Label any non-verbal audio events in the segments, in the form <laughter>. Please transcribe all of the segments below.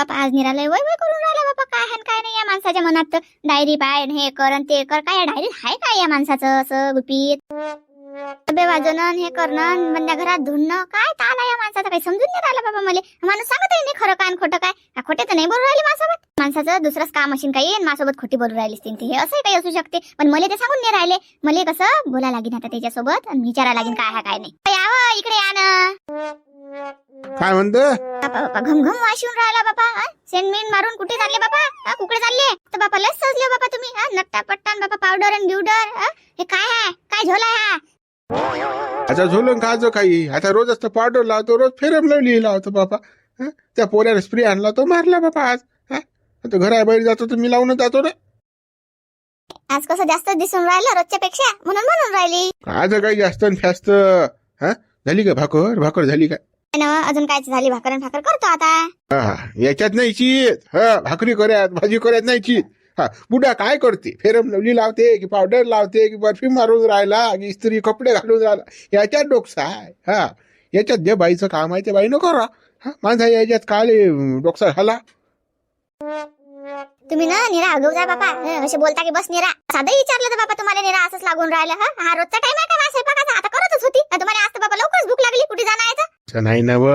बापा आज निरालय. वय वय करून राहिला बापा. काय आहे काय नाही या माणसाच्या मनात डायरी पाय हे कर आणि ते कर. काय डायरी? आहे काय या माणसाचं असं गुपित? डबे वाजवणं हे करणं न घरात धुणं. काय ताला या माणसाचं? काही समजून नाही राहिलं बाबा मला. माणूस सांगत नाही खरं काय खोटं काय. खोटे तर नाही बोलू राहिले माझ्यासोबत. माणसाचं दुसरंच काम असेल काही माझ्यासोबत खोटी बोलू राहिली ते. हे असंही काही असू शकते. पण मला ते सांगून नाही राहिले. मला कसं बोला लागेन आता त्याच्यासोबत. आणि विचारा लागेन काय आहे काय नाही. यावं इकडे या ना. काय म्हणतं? बापा बापा घम घम वाशिवून राहिला बापा हा? सेंटमेंट मारून कुठे चालले बापा? हा, कुकडे चालले? तर बापा लस सजले बापा तुम्ही हा? नट्टा पट्टा बापा पावडर आणि बिवडर हा? हे काय आहे? काय झोला हा? आता झोलून खायचं काही? आता रोज असतं पावडर लावतो रोज फेरम लावली लावतो बापा हं? त्या पोऱ्याने स्प्रे आणला तो मारला बापा आज हं? आता घराबाहेर जातो तर मी लावून जातो ना. आज कसं जास्त दिसून राहिलं रोजच्या पेक्षा म्हणून म्हणून राहिली. आज काही जास्त न फॅस्त हा? झाली का भाकर? भाकर झाली का? अजून काय झाली? भाकर आणि भाकर करतो आता. हा याच्यात नाही चीत. हा भाकरी करत भाजी करत नाही चीत. हा बुडा काय करते? फेरम लवली लावते की पावडर लावते की परफ्यूम मारून राहिला की इस्त्री कपडे घालून राहिला? याच्यात डोकसा आहे. हा. याच्यात जे बाईचं काम आहे ते बाईनं करा. हा माझा याच्यात काय डोकसा झाला. तुम्ही ना निरा अगव जा बापा. असे बोलता की बस निरा. साधं विचारलं तर बापा तुम्हाला निरा असंच लागून राहिलं हा? हा रोजचा टाइम आहे का स्वयंपाकाचा? आता करतच होती. तुम्हाला आज बाबा लवकरच भूक लागली. कुठे जाणार नाही ना व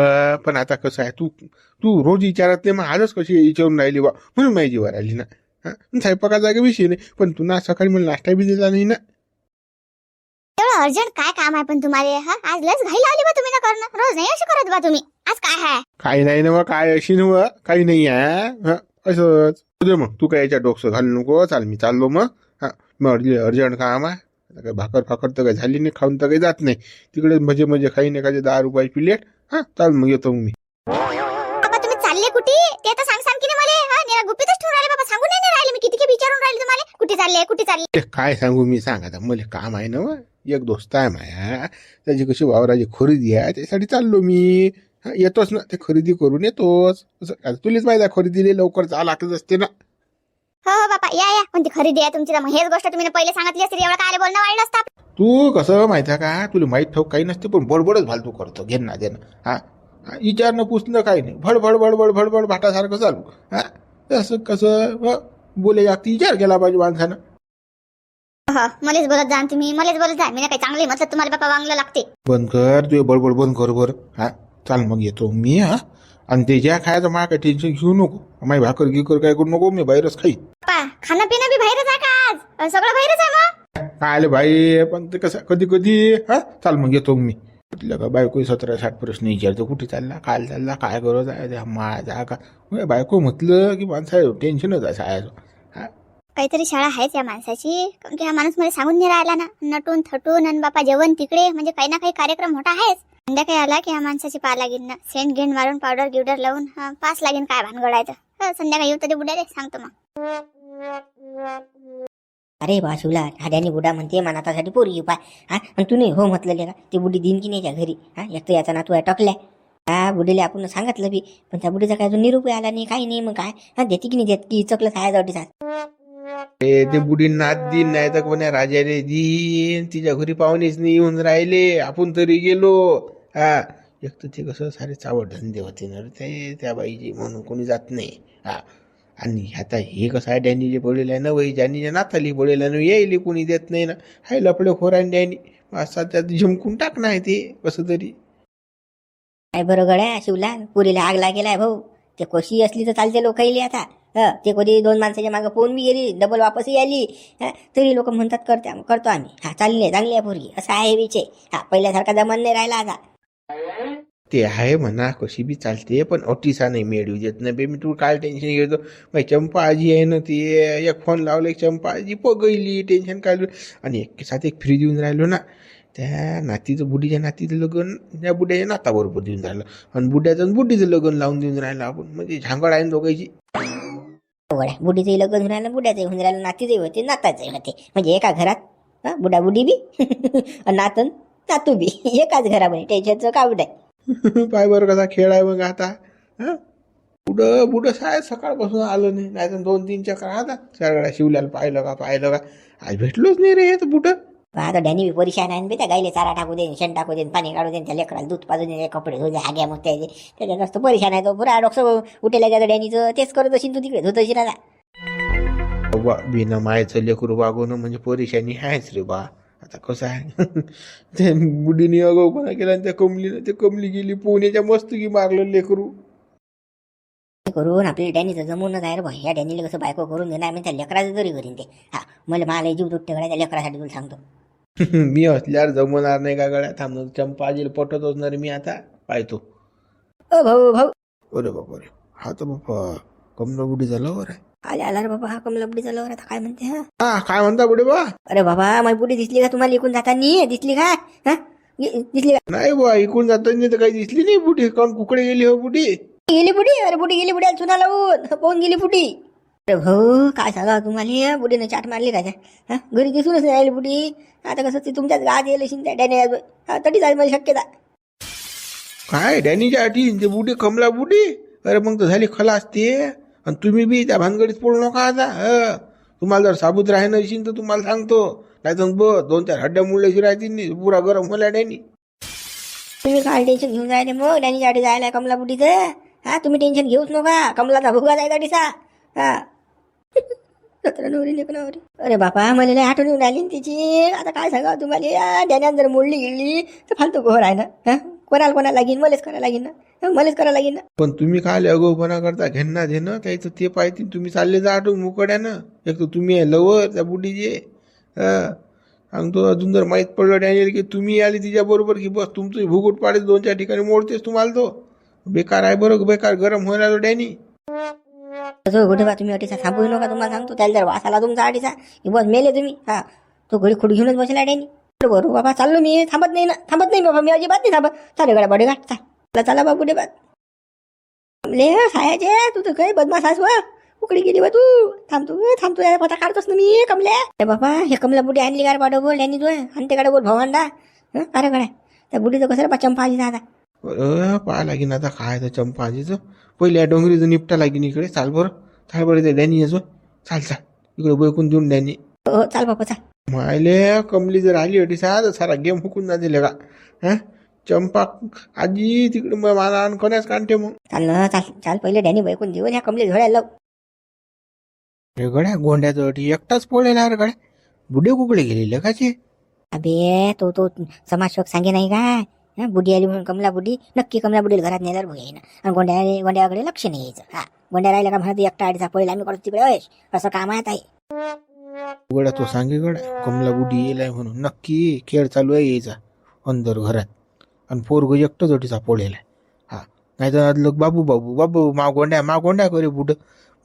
पण आता कसं आहे तू तू रोज विचारत नाही मग आजच कशी विचारून राहिली बा म्हणून माझी जीवावर आली ना. स्वयंपाकाचा काही विषय नाही पण तू ना सकाळी मला नाश्ता बी दिला नाही ना. एवढं अर्जंट काय काम आहे पण तुम्हाला हा? आज लस घाई लावली बा तुम्ही ना करणं. रोज नाही अशी करत बा तुम्ही. आज काय आहे? काही नाही ना काय अशी ना मग काही नाही आहे हं, तुझं मग. तू काय याच्या डोकसं घालू नको चाल मी चाललो मग. हा मग अर्जंट काम आहे. आता काय भाकर फाकर तर काही झाली नाही खाऊन तर काही जात नाही. तिकडे मजे मजे खाईन एखादी दहा रुपयाची प्लेट हा चाल मग येतो मग मी. बाबा तुम्ही चालले कुठे? ते तर सांग सांग की नाही मला. हा निरा गुपितच ठेवून राहिले बाबा सांगून नाही नाही राहिले मी. किती किती विचारून राहिले तुम्हाला? कुठे चालले कुठे चालले? ते काय सांगू मी? सांग आता. मला काम आहे ना. एक दोस्त आहे माया. त्याची कशी वावराची खरेदी आहे त्यासाठी चाललो मी. येतोच ना ते खरेदी करून येतोच तुलाच माहिती आहे खरेदीला लवकर जा लागतच असते ना. हो हो बापा या या. कोणती खरेदी आहे तुमची? तर मग हेच गोष्ट तुम्ही पहिले सांगितली असते एवढं काय बोलणं वाढलं असतं. आपलं. तू कसं माहिती आहे का? तुला माहीत ठाऊक काही नसते पण बडबडच फालतू करतो. घे ना दे ना. हा हा, विचारणं पुसणं काही नाही. भडभड भडबड भडबड भाटासारखं चालू. हा तसं कसं व बोले जागती विचार केला पाहिजे माणसानं. हो मलाच बोलत जा तुम्ही मलाच बोलत जा. मी ना काही चांगली म्हटलं तुम्हाला बापा वांगलं लागते. बंद कर तू बडबड बंद कर बरं. हा चाल मग येतो. मी हा? आणि ते ज्या खायचं मला काही टेन्शन घेऊ नको. माही भाकर गिकर काय करू नको मी बाहेरच खाईन. बापा खाणं पिणं बी बाहेरच आहे का आज? अं, सगळं बाहेरच आहे मग? काय आले भाई पण ते कसं कधी कधी हा? चाल मग येतो मी. म्हटलं का बायको सतरा साठ प्रश्न विचारतो. कुठे चालला काय चालला काय करत आहे? त्या माझा का? बायको म्हटलं की माणसा टेन्शनच आहे सायाचं हा? काहीतरी शाळा आहेच या माणसाची. कारण की हा माणूस मला सांगून नाही राहिला ना. नटून थटून आणि बापा जेवण तिकडे. म्हणजे काही ना काही कार्यक्रम मोठा आहेच. संध्याकाळी आला की हा माणसाची पा लागेल ना. सेंट घेऊन मारून पावडर गिवडर लावून हा, पास लागेल काय भानगडायचं. हं, संध्याकाळी येऊ तरी बुड्या रे सांगतो मग. अरे बा शिवला हाड्याने बुडा म्हणते मनातासाठी पोरगी पाय. हा आणि तू नाही हो म्हटलं का? ती बुडी दिन की नाही त्या घरी? हा एक तर याचा नातू आहे टकल्या हा बुडीला आपण सांगितलं बी पण त्या बुडीचा काय अजून निरूपय आला नाही काही नाही मग काय? हा देते की नाही देत? की चकलं खायचं ए ते बुडी नात दिन नाही तर कोण्या राजाने दिन तिच्या घरी पाहुणेच नाही येऊन राहिले आपण तरी गेलो. हा एक तर ते कसं सारे चावड धंदे होते ना ते त्या बाईचे म्हणून कोणी जात नाही. हा. आणि आता हे कसं आहे डॅनी जे आहे ना वही ज्यांनी जे नाताली पडलेलं आहे ना येईल कोणी देत नाही ना. हाय लपडे खोरान डॅनी. असा त्यात झमकून टाकणं आहे ते कसं तरी. काय बरं गड्या शिवला? पुरीला आग लागेलाय भाऊ. ते कोशी असली तर चालते लोक येईल आता. ह ते कधी दोन माणसाच्या मागं पोहून बी गेली डबल वापसही आली हं, तरी लोक म्हणतात करते आम- करतो आम्ही. हा चालली आहे चांगली आहे पोरगी. असं आहे विषय. हा पहिल्यासारखा जमान नाही राहिला आता. ते आहे म्हणा कशी बी चालते पण अटीसा नाही मिळवू देत. नाही बे मी तू काय टेन्शन घेतो? मग चंपा आजी आहे ना ती एक फोन लावला एक चंपा आजी पगैली टेन्शन काढलं आणि एक साथ एक फ्री देऊन राहिलो ना त्या नातीचं बुढीच्या नातीचं लग्न त्या बुड्याच्या नाताबरोबर देऊन राहिलं. आणि बुड्याचं आणि बुढीचं लग्न लावून देऊन राहिलं आपण. म्हणजे झांगड आहे दोघांची. गड्या बुढीचंही लग्न होऊन राहिलं बुड्याचंही होऊन राहिलं नातीचंही होते नाताचंही होते. म्हणजे एका घरात बुडा बुडी बी. <laughs> नातन? नातन नातू बी एकाच घरामध्ये टेन्शनचं कावड आहे पाय बरं कसा खेळ आहे मग आता हा? बुडं बुडं साय सकाळपासून आलं नाही नाही तर दोन तीन चक्र आता सगळ्या शिवल्याला पाहिलं का पाहिलं का? आज भेटलोच नाही रे हे तर बुडं आता डॅनी बी परेशान आहे बे त्या गाईले चारा टाकू देईन शेण टाकू देईन पाणी काढू देईन त्या लेकराला दूध पाजून देईन कपडे धुले हाग्या मग त्याचे त्याच्यात जास्त परेशान आहे तो पुरा डॉक्टर उठेला त्याचं डॅनीचं तेच करत असेल तू तिकडे धुत असेल आता. बिना मायचं लेकरू वागवणं म्हणजे परेशानी आहेच रे बा. आता कसं आहे? <laughs> ते बुडीने अगाऊपणा केला आणि त्या कमलीनं ते कमली गेली पुण्याच्या मस्तकी मारलं लेकरू. करून आपल्या डॅनीचं जमूनच आहे रे भाई. या डॅनीला कसं बायको करून देणार? मी त्या लेकराचं तरी करीन ते. हा मला मला जीव तुटते गड्या त्या लेकरासाठी तुला सांगतो. <laughs> मी असल्यावर जमवणार नाही का गळ्या थांबणं चंपा आजीला पटत असणार मी आता. पाहतो. ओ भाऊ भाऊ. अरे बापा रे हा तर बापा कमला बुडी झालं बरं. आले आला रे बाबा हा कमला बुडी झालं आता काय म्हणते हा? हा काय म्हणता बुडे बा अरे बाबा माझी बुडी दिसली का तुम्हाला इकून जातानी? दिसली का? हा? दिसली का? नाही बा इकडून जाताना तर काही दिसली नाही बुडी कोण कुकडे गेली हो बुडी गेली बुडी अरे बुडी गेली बुडी चुना लावून. पाहून गेली बुडी अरे भाऊ काय सांगा तुम्हाला बुडीनं चाट मारली राजा हा? घरी दिसूनच नाही राहिली बुडी आता कसं ती तुमच्याच गावात येईल शिंद्या डॅने हा तरी जाईल मला शक्यता. काय डॅनीच्या आठी ते बुडी कमला बुडी अरे मग तर झाली खलास ते. आणि तुम्ही बी त्या भानगडीत पडू नका आता ह. तुम्हाला जर साबूत राहणं असेल तर तुम्हाला सांगतो. नाही तर ब दोन चार हड्ड्या मुळल्याशी राहतील पुरा गरम होला डॅनी तुम्ही काय टेन्शन घेऊन जायले मग? डॅनी आधी जायला कमला बुटीचं हा तुम्ही टेन्शन घेऊच नका. कमलाचा भुगा जायचा डिसा हा. <laughs> सतरा नवरी अरे बापा मला आठवण येऊन राहिली ना तिची. आता काय सांगा तुम्हाला? या जर मोडली गेली तर फालतू घोर आहे ना? हा? कोणाला कोणाला लागीन? मलाच करायला लागीन ना? मलेच मलाच करायला लागीन ना? पण तुम्ही काय अगोपणा करता घेणं देणं त्याचं ते पाहिजे. तुम्ही चालले जा आठवून मुकड्यानं. एक तर तुम्ही आहे लवर त्या बुडीचे सांगतो अजून जर माहीत पडलं डॅनियल की तुम्ही आली तिच्याबरोबर की बस तुमचं भुगुट पाडे दोन चार ठिकाणी मोडतेच तुम्हाला तो. बेकार आहे बरोबर बेकार गरम होईल तो डॅनी बा तुम्ही अटीचा थांबू नका तुम्हाला सांगतो त्याला जर वास आला तुमचा अटीचा. की बस मेले तुम्ही. हा. तो घडी खुड घेऊनच बसला डॅनी. बरोबर बाबा चाललो मी. थांबत नाही ना. थांबत नाही बाबा मी अजिबात नाही थांबत. चाले गड्या बडे गाठ चला. चला बाबा कुठे बात ले सायाचे तू तर काही बदमाश आहेस व? उकडी गेली बा तू? थांबतो थांबतो यार पता काढतोस ना मी कमले. अरे बाबा हे कमला बुडी आणली गाड पाठव बोल यांनी तो आणि ते गाडा बोल भवांडा. हं? अरे गड्या त्या बुडीचं कसं रे बा चंपा आली दादा पाहा लागेन आता काय तर चंपाजीचं पहिले या डोंगरीचं निपटा लागेन इकडे. चाल बरं. चाल बरं ते डॅनी याचो चाल चाल. इकडे बैकून देऊन डॅनी. हो चाल बापा चाल. मायले कमली जर आली होती सा तर सारा गेम हुकून जाते का हा? चंपा आजी तिकडे मग मला आण कोणाच काढते मग? चाल ना चाल. चाल पहिले डॅनी बैकून देऊन ह्या कमले झोड्याला लाव. रे गड्या गोंड्याचं अटी एकटाच पळेला रे गड्या. बुडे कुकडे गेलेले काचे अबे तो तो समाजसेवक सांगे नाही काय बुढी आली म्हणून कमला बुढी नक्की कमला बुडीला घरात नेल्यावर भुई आणि गोंड्या गोंड्याकडे लक्ष नाही यायचं. हा गोंड्या राहिला का म्हणत एकटा आडीचा पळेल आम्ही करतो तिकडे. वयस असं काम आहे. ताई गड्या तो सांगे गड कमला बुढी येलाय म्हणून नक्की खेळ चालू आहे यायचा. अंदर घरात. आणि पोरग एकटंच अटीचा सापडलेला. हा नाही तर लोक बाबू बाबू बाबू मा गोंड्या मा गोंड्या करे बुड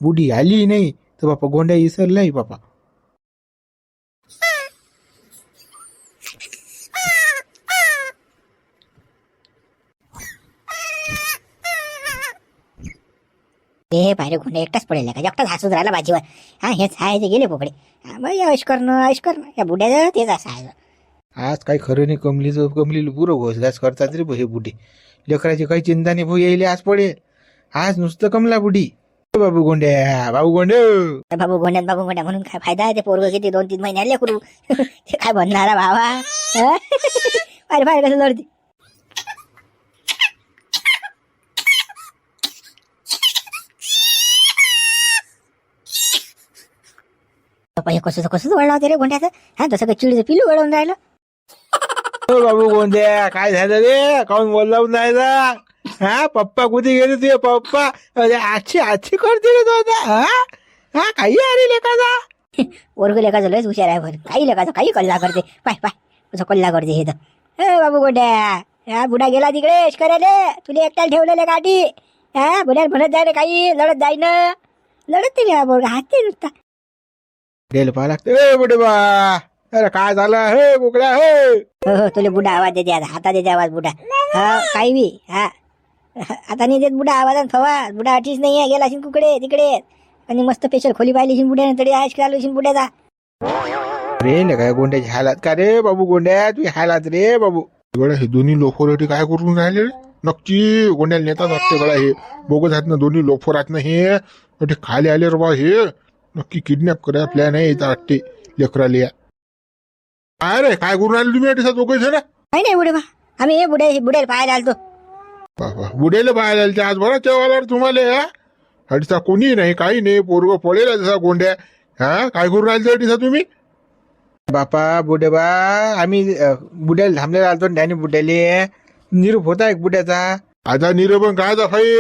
बुढी आली नाही तर बापा गोंड्या इसरलाय बापा. ते पाहिजे गोंड्या एकटाच पडेल का एकटाच हसून राहिला बाजीवर हा हेच आहे ते गेले पोकडे मग ऐश करणं ऐश करणं. या बुड्याचं तेच असं आहे आज काही खरं नाही कमलीचं कमलीला पुरं घोसघास करतात रे हे बुडी लेकराची काही चिंता नाही भाऊ यायले आज पडेल. आज नुसतं कमला बुडी बाबू गोंड्या बाबू गोंडे. बाबू गोंड्यात बाबू गोंड्या म्हणून काय फायदा आहे? ते पोरग किती दोन तीन महिन्याले करू <laughs> ते काय बनणारा भावा? हं? पाहिजे पाहिजे कसं लढते बाबा, हे कसं कसं वळला होते रे गोंड्याचं? हा तसं काही चिडीचं पिलू वळवून राहिलं? ओ बाबू गोंड्या काय झालं रे? काऊन बोलला नाही जा हा पप्पा कुठे गेले तुझे पप्पा? अरे आजची आजची करते रे तू आता हा? हा काही अरे लेखाचा वर्ग <laughs> लेखाचं लयच हुशार आहे काही लेखाचं काही कल्ला करते. पाय पाय कसं कल्ला करते हे तर. ए बाबू गोड्या हा बुडा गेला तिकडे करायले तुला एकट्याला ठेवलेले गाठी हा बुड्या म्हणत जाय रे काही लढत जाय ना लढत तरी हा बोर्ग हाते नुसता. डेल पाहा लागते. ए बुडे बा अरे काय झालं? हे बोकड्या हे! हो हो तुला बुडा आवाज देते आता. आता देते आवाज बुडा. हा काही बी हा. आता नाही देत बुडा आवाजात फवा. बुडा अटीच नाही आहे. गेला असेल कुकडे तिकडे. आणि मस्त स्पेशल खोली पाहिली असेल बुड्याने. तरी आयश करायला असेल बुड्याचा. रे ले काय गोंड्याची हालात का रे बाबू गोंड्या? तू हालात रे बाबू. गड्या हे दोन्ही लोफोर काय करून राहिले रे? नक्की गोंड्याला नेतात वाटते गड्या हे. बोगस आहेत ना दोन्ही लोफोर आहेत ना हे. खाली आले रे बा हे. नक्की किडनॅप करायला प्लॅन आहे इथं वाटते लेकराले काय रे काय करून राहिले तुम्ही अडीसा चौकशी ना काही नाही बुडे बा आम्ही बुडे बुडेल पाहायला आलतो. बाबा बुडेले पाहायला आले ते आज बरा रे तुम्हाला हा? अडीसा कोणी नाही काही नाही. पोरग पळेल जसा गोंड्या. हा? काय करून राहिले अडीसा तुम्ही? बापा बुडे बा आम्ही बुड्याला थांबलेला आलतो डॅनी बुड्याले निरूप होता एक बुड्याचा. आता निरपण काय फाई?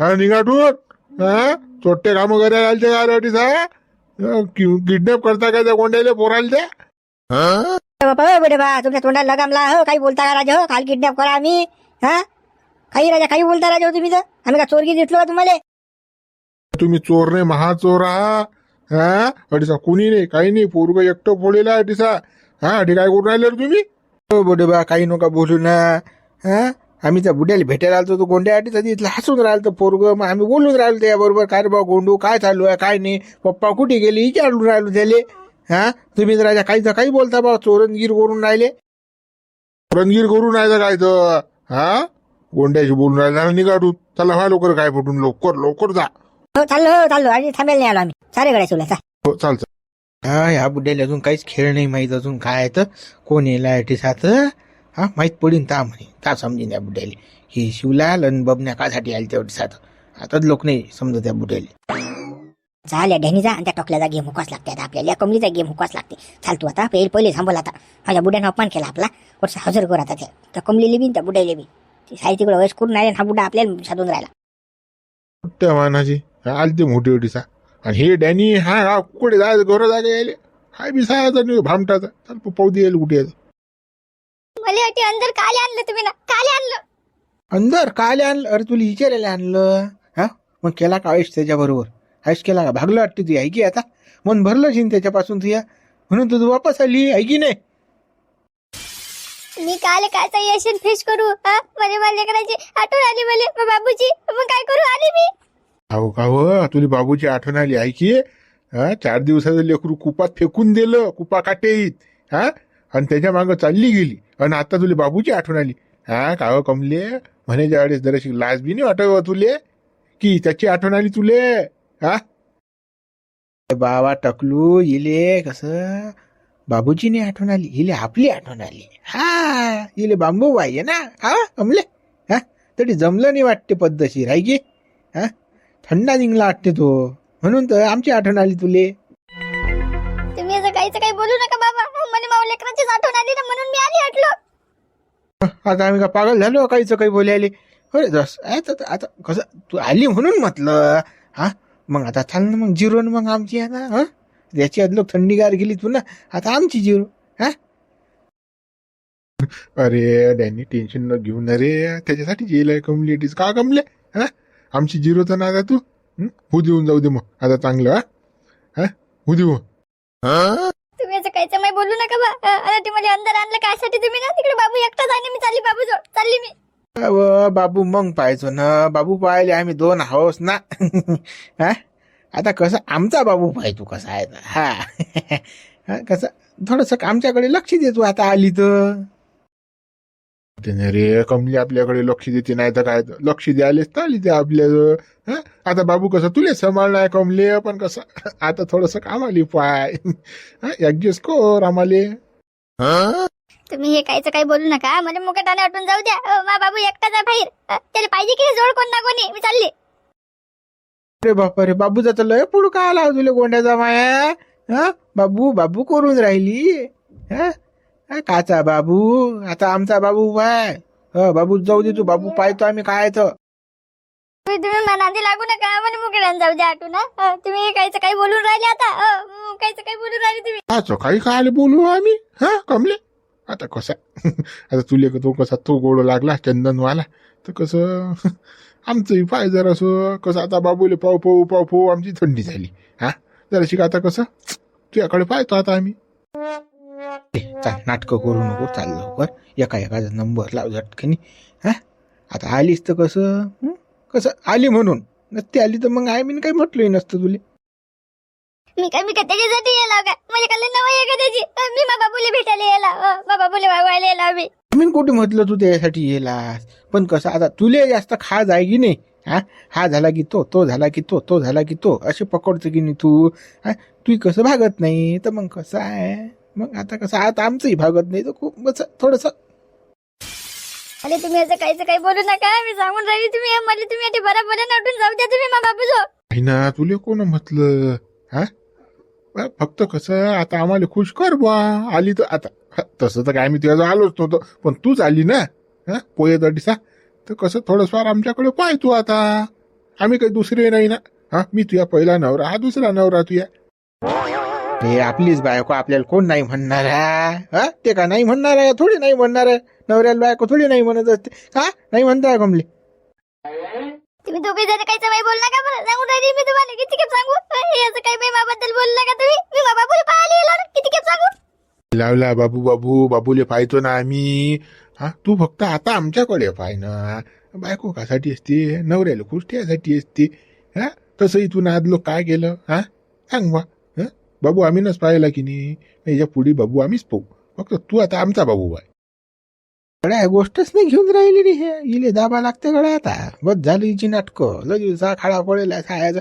हा निघाटून? हा? चोट्टे काम करायला आलते का रे अडीसा किडनॅप करता काय त्या गोंड्याले पोराला त्या? हा? बापा बुडे बा तुमच्या तोंडाला लगामला हो? काही बोलता का राजा हो? काल किडनॅप करा आम्ही हा? काही राजा काही बोलता राजा हो तुम्ही तर? आम्ही का चोरगी दिसलो का तुम्हाला? तुम्ही चोर नाही महाचोर हा हा? अडीसा कोणी नाही काही नाही पोरग एकटं पोळेला अडीसा. हा अडी काय करून राहिले रे तुम्ही? हो बुडे बा काही नका बोलू ना हा? आम्ही त्या बुड्याला भेटायला आलतो तो गोंड्या आधी तरी इथलं हसून राहिलं पोरग. मग आम्ही बोलून राहिलो त्याबरोबर काय रे बा गोंडू काय चालू आहे काय नाही? पप्पा कुठे गेले? विचारून राहिलो त्याले. हा? तुम्ही तर राजा काही तर काही बोलता बा चोरणगीर करून राहिले. रणगीर करून राहायचं काय तर? हा? गोंड्याशी बोलून राहिला निघाडून चला व्हा लवकर काय पटून लवकर लवकर जा. हो चाललो हो चाललो. आणि थांबेल नाही आलो आम्ही. सारे गड्या शिवला चा. हो चाल चाल हा ह्या बुड्याला अजून काहीच खेळ नाही माहीत अजून काय तर. कोण येला साथ हा माहीत पडीन ता म्हणे ता समजीन या बुड्याले? ही शिवलाल आणि बबन्या कासाठी आली तेवढी साथ. आता लोक नाही समजत त्या बुड्याले. झाल्या ढेनीचा आणि त्या टोकल्याचा गेम हुकाच लागते. आता आपल्याला कमलीचा गेम हुकाच लागते. चालतो आता पहिले पहिले थांबवला आता. माझ्या बुड्यानं अपमान केला आपला. वर्ष हजर कर आता त्या त्या कमलीले बी त्या बुड्याले बी. ती साई तिकडे वयस करून आणि हा बुड्डा आपल्याला साधून राहिला. त्या मानाची आली ते मोठी ओटीसा आणि हे डॅनी हा हा कुठे जायचं? घर जागा यायले. हाय बी सायाचा नाही भामटाचा. चाल पाहू दे यायला कुठे यायचं. मला वाटते अंदर काले आणलं तुम्ही ना काले आणलं. अंदर काले आणलं? अरे तुला विचारायला आणलं. हा? मग केला का आयुष त्याच्याबरोबर? आयुष केला का? भागलं वाटते तू आहे की आता. मन भरलं शिन त्याच्यापासून तुया म्हणून तू वापस आली आहे की नाही. मी काले कायचा यशन फिश करू हा? मला मला लेकराची आठवण आली मला. मग बाबूची मग काय करू? आली मी. अहो का हो? तुला बाबूची आठवण आली आहे की हा? चार दिवसाचं लेकरू कुपात फेकून दिलं कुपा काटेईत. हा? आणि त्याच्या मागं चालली गेली. आणि आता तुले बाबूची आठवण आली. हा काव कमले? म्हणायच्या वेळेस जराशी लाज बी नाही वाटावं हो तुले? की त्याची आठवण आली तुले? हा? बाबा टकलू इले कसं? बाबूची नाही आठवण आली इले आपली आठवण आली. हा इले बांबू बाई आहे ना? हा कमले? हा तरी जमलं नाही वाटते पद्धतशीर आहे की? हा थंडा निघला वाटते तो. म्हणून तर आमची आठवण आली तुले. लेकराचीच आठवण आली ना म्हणून मी आली हटलो आता आम्ही का पागल झालो काहीच काही बोलायले? अरे जस आता आता कसं तू आली म्हणून म्हटलं. हा? मग आता चाल ना मग जिरो ना मग आमची आता हा? त्याची आदलोक थंडीगार गेली तू ना. आता आमची जिरो हा? अरे डॅनी टेन्शन न घेऊन रे. त्याच्यासाठी येईल कमलेटीज का कमले हा? आमची झिरो तर ना आता तू. हं? होऊ देऊन जाऊ दे मग. आता चांगलं हा? हा? होऊ देऊ हा तुम्ही असं काहीच नाही बोलू नका बा. अं, आता ते मला अंदर आणलं कायसाठी तुम्ही ना तिकडे बाबू एकटाच आहे मी चालली बाबू जोड चालली मी. अव, बाबू मग पाहायचो ना. बाबू पाहिले आम्ही दोन हाऊस ना. <laughs> हा? आता कसं आमचा बाबू पाहिजे तू कसा आहे. तर. हा. <laughs> हा, कसं थोडस आमच्याकडे लक्ष दे तू आता आली तर. त्याने रे कमली आपल्याकडे लक्ष देते नाही तर काय. लक्ष द्यायलाच आली ते आपल्या हं? आता बाबू कसं तुले सांभाळणार कमले पण कसं? आता थोडस काम आली पाय ऍडजस्ट कर आम्हाले. हं? तुम्ही हे काहीच काही बोलू नका मला मुकटाने वाटून जाऊ द्या. मा बाबू एकटाच आहे बाहेर. त्याला पाहिजे की जोड कोण ना कोणी? मी चालली. अरे बापा रे बाबूचा तर लय पुढं का आला तुला गोंड्याचा माया? हा? बाबू बाबू करून राहिली. हा? हा, काचा बाबू आता आमचा बाबू पाय ह बाबू जाऊ दे तू बाबू पाहतो आम्ही काय तर तुम्ही तुम्ही लागू नका मला मुकटाने जाऊ द्या आठवून हं. तुम्ही हे काहीच काही बोलून राहिले आता अं, काहीच काही बोलून राहिले तुम्ही. आज काही काय बोलू आम्ही हा कमले? आता कसा? <laughs> आता तुले तो कसा तो गोड लागला चंदनवाला. तर कसं? <laughs> आमचंही पाय जरासं कसं आता बाबूले पाव पाहू पाव पाहू आमची थंडी झाली हा. जराशी का आता कसं? तुझ्याकडे पाहतो आता आम्ही. चाल नाटकं करू नको चाल लवकर. एका एकाचा नंबर लाव झटकनी. हा? आता आलीस तर कसं? कसं? आली म्हणून. नसती आली तर मग आय मी काही म्हटलंही नसतं तुले? मी काय मी काय त्याच्यासाठी यायला का मला काय नवं आहे का त्याची? मी मा बाबूला भेटायला यायला. अं, मा बाबूला वागवायला यायला मी मी कुठे म्हटलं तू त्यासाठी येलास पण कसं आता तुले जास्त खा जाय की नाही. हा? हा झाला की तो तो झाला की तो तो झाला की तो. असे पकडतो की नाही तू? हा? तू कसं भागत नाही? तर मग कसं आहे? मग आता कसं आता आमचंही भागत नाही तर खूप बस थोडस. अरे तुम्ही असं काहीच काही बोलू नका. मी सांगून राहिली तुम्ही. मला तुम्ही आधी बरोबर उठून जाऊ द्या तुम्ही मा बाबूजो नाही ना तुले कोण म्हटलं? हा? बा, फक्त कसं आता आम्हाला खुश कर बुवा. आली तर आता हा, तसं तर काय आम्ही तुझ्या आलोच नव्हतो पण तूच आली ना? हा? पोहे दडीसा तर कसं थोडंसं आमच्याकडे पाय तू आता. आम्ही काही दुसरे नाही ना? हा? मी तुझ्या पहिला नवरा हा दुसरा नवरा तुझ्या. हे आपलीच बायको आपल्याला कोण नाही म्हणणार आहे हा? ते का नाही म्हणणार आहे थोडी नाही म्हणणार आहे नवऱ्याला बायको थोडी नाही म्हणत असते. का? नाही म्हणताय कमले तुम्ही दोघे जण काही बोल नका बरं. सांगून राहिली मी तुम्हाला किती खेप सांगू? हे असं काही मी माबद्दल बोलू नका तुम्ही. मी पाहायला येलो ना? किती खेप सांगू? लावला बाबू बाबू बाबूले पाहतो ना आम्ही. हा? तू फक्त आता आमच्याकडे पाय ना. बायको कासाठी असते नवऱ्याला खुश ठेवासाठी असते. हा? तसंही तू नादलो काय केलं? हा? सांग बा. हं? बाबू आम्हीच पाहिला की नाही? याच्यापुढे बाबू आम्हीच पाहू फक्त तू आता आमचा बाबू आहे. गड्या गोष्टच नाही घेऊन राहिली रे हे. इले दाबा लागते गड्या आता. बस झाली हिची नाटकं. लजूचा खाडा पडेल खायचा.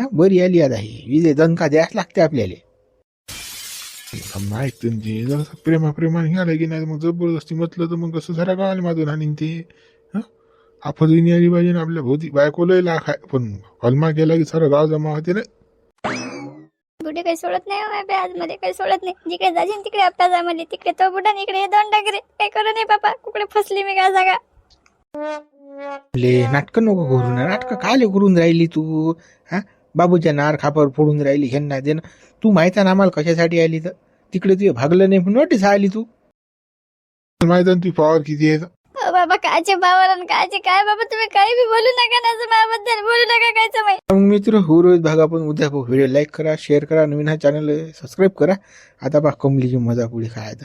हा बरी आली आता ही. विजे दंका द्यास लागते आपल्याला. माहीत तुमची जर प्रेमा प्रेमाने घ्यायला की नाही मग जबरदस्ती म्हटलं तर मग कसं जरा गावाला माझून आणि ते? हं? आली पाहिजे ना आपल्या भोवती. बायको लय लाख आहे. पण हलमा गेला की सारं गाव जमा होते ना. कुठे काही सोडत नाही हो माझ्या आज मध्ये काही सोडत नाही. जिकडे जाशील तिकडे अप्पा जा मला तिकडे तो बुडा इकडे हे दोन टाकरे काही करू नाही पापा कुकडे फसली मी काय जागा. ले नाटकं नको करू ना नाटकं कायले करून राहिली तू? हा? बाबूच्या नार खापर फोडून राहिली ह्यांना दे ना. तू माहिती आहे ना आम्हाला कशासाठी आली तर? तिकडे तुझे भागलं नाही म्हणून नोटीस आली तू. माहीत ना ती पॉवर किती आहे? बाबा कायचे पावर आणि कायचे काय बाबा तुम्ही काही बी बोलू नका ना माझ्याबद्दल बोलू नका कायचं माहिती? मग मित्र हो रोहित भाग आपण उद्या व्हिडिओ लाईक करा शेअर करा नवीन हा चॅनल सबस्क्राईब करा. आता बा कमलीची मजा पुढे खायचा.